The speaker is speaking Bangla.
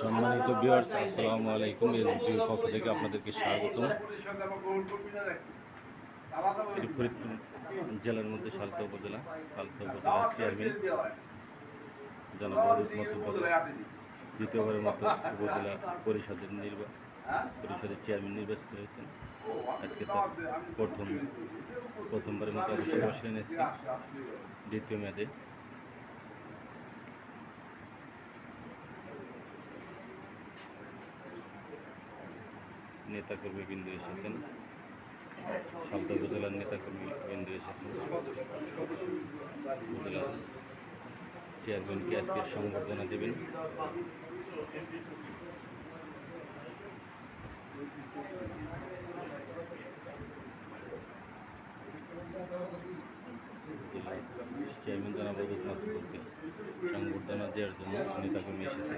সম্মানিত ভিউয়ার্স আসসালামু আলাইকুম। এসবিটির পক্ষ থেকে আপনাদেরকে ফরিদপুর জেলার মধ্যে সালতা উপজেলা সালতা উপজেলা চেয়ারম্যান জনাব দ্বিতীয়বারের মতো উপজেলা পরিষদের নির্বা পরিষদের চেয়ারম্যান নির্বাচিত হয়েছেন। আজকে তার প্রথম প্রথমবারের মতো অবশ্যই বসলেন আজকে, দ্বিতীয় মেয়াদে। নেতাকর্মী বিন্দু এসেছেন। সালতা উপজেলার নেতাকর্মী বিন্দু এসেছেন। উপজেলার চেয়ারম্যানকে আজকে সংবর্ধনা দেবেন। চেয়ারম্যান জানাব অদূত মাতুব্বরকে সংবর্ধনা দেওয়ার জন্য নেতাকর্মী এসেছে